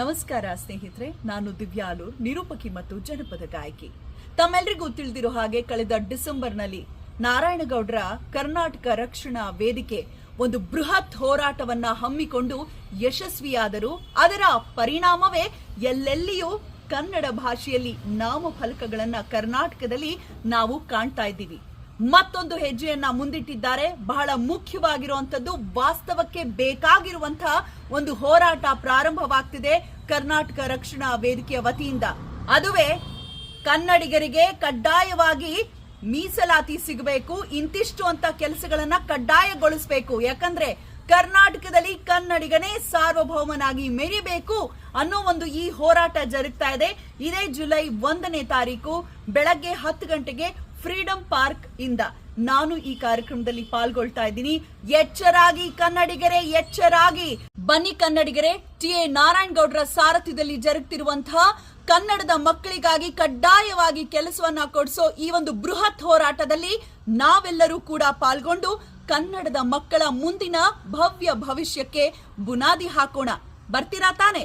ನಮಸ್ಕಾರ ಸ್ನೇಹಿತರೆ, ನಾನು ದಿವ್ಯಾಲು ನಿರೂಪಕಿ ಮತ್ತು ಜನಪದ ಗಾಯಕಿ. ತಮ್ಮೆಲ್ರಿಗೂ ತಿಳಿದಿರೋ ಹಾಗೆ ಕಳೆದ ಡಿಸೆಂಬರ್ನಲ್ಲಿ ನಾರಾಯಣಗೌಡರ ಕರ್ನಾಟಕ ರಕ್ಷಣಾ ವೇದಿಕೆ ಒಂದು ಬೃಹತ್ ಹೋರಾಟವನ್ನ ಹಮ್ಮಿಕೊಂಡು ಯಶಸ್ವಿಯಾದರು. ಅದರ ಪರಿಣಾಮವೇ ಎಲ್ಲೆಲ್ಲಿಯೂ ಕನ್ನಡ ಭಾಷೆಯಲ್ಲಿ ನಾಮಫಲಕಗಳನ್ನ ಕರ್ನಾಟಕದಲ್ಲಿ ನಾವು ಕಾಣ್ತಾ ಇದ್ದೀವಿ. ಮತ್ತೊಂದು ಹೆಜ್ಜೆಯನ್ನ ಮುಂದಿಟ್ಟಿದ್ದಾರೆ. ಬಹಳ ಮುಖ್ಯವಾಗಿರುವಂತದ್ದು ವಾಸ್ತವಕ್ಕೆ ಬೇಕಾಗಿರುವಂತಹ ಒಂದು ಹೋರಾಟ ಪ್ರಾರಂಭವಾಗ್ತಿದೆ ಕರ್ನಾಟಕ ರಕ್ಷಣಾ ವೇದಿಕೆಯ ವತಿಯಿಂದ. ಅದುವೇ ಕನ್ನಡಿಗರಿಗೆ ಕಡ್ಡಾಯವಾಗಿ ಮೀಸಲಾತಿ ಸಿಗಬೇಕು, ಇಂತಿಷ್ಟು ಅಂತ ಕೆಲಸಗಳನ್ನ ಕಡ್ಡಾಯಗೊಳಿಸಬೇಕು. ಯಾಕಂದ್ರೆ ಕರ್ನಾಟಕದಲ್ಲಿ ಕನ್ನಡಿಗನೇ ಸಾರ್ವಭೌಮನಾಗಿ ಮೆರಿಬೇಕು ಅನ್ನೋ ಒಂದು ಈ ಹೋರಾಟ ಜರುಗ್ತಾ ಇದೆ. ಇದೇ ಜುಲೈ ಒಂದನೇ ತಾರೀಕು ಬೆಳಗ್ಗೆ ಹತ್ತು ಗಂಟೆಗೆ ಫ್ರೀಡಂ ಪಾರ್ಕ್ ಇಂದ ನಾನು ಈ ಕಾರ್ಯಕ್ರಮದಲ್ಲಿ ಪಾಲ್ಗೊಳ್ತಾ ಇದ್ದೀನಿ. ಎಚ್ಚರಾಗಿ ಕನ್ನಡಿಗರೇ, ಎಚ್ಚರಾಗಿ. ಬನ್ನಿ ಕನ್ನಡಿಗರೇ, ಟಿ. ಎ. ನಾರಾಯಣಗೌಡರ ಸಾರಥ್ಯದಲ್ಲಿ ಜರುಗ್ತಿರುವಂತಹ ಕನ್ನಡದ ಮಕ್ಕಳಿಗಾಗಿ ಕಡ್ಡಾಯವಾಗಿ ಕೆಲಸವನ್ನ ಕೊಡಿಸೋ ಈ ಒಂದು ಬೃಹತ್ ಹೋರಾಟದಲ್ಲಿ ನಾವೆಲ್ಲರೂ ಕೂಡ ಪಾಲ್ಗೊಂಡು ಕನ್ನಡದ ಮಕ್ಕಳ ಮುಂದಿನ ಭವ್ಯ ಭವಿಷ್ಯಕ್ಕೆ ಬುನಾದಿ ಹಾಕೋಣ. ಬರ್ತೀರಾ ತಾನೆ?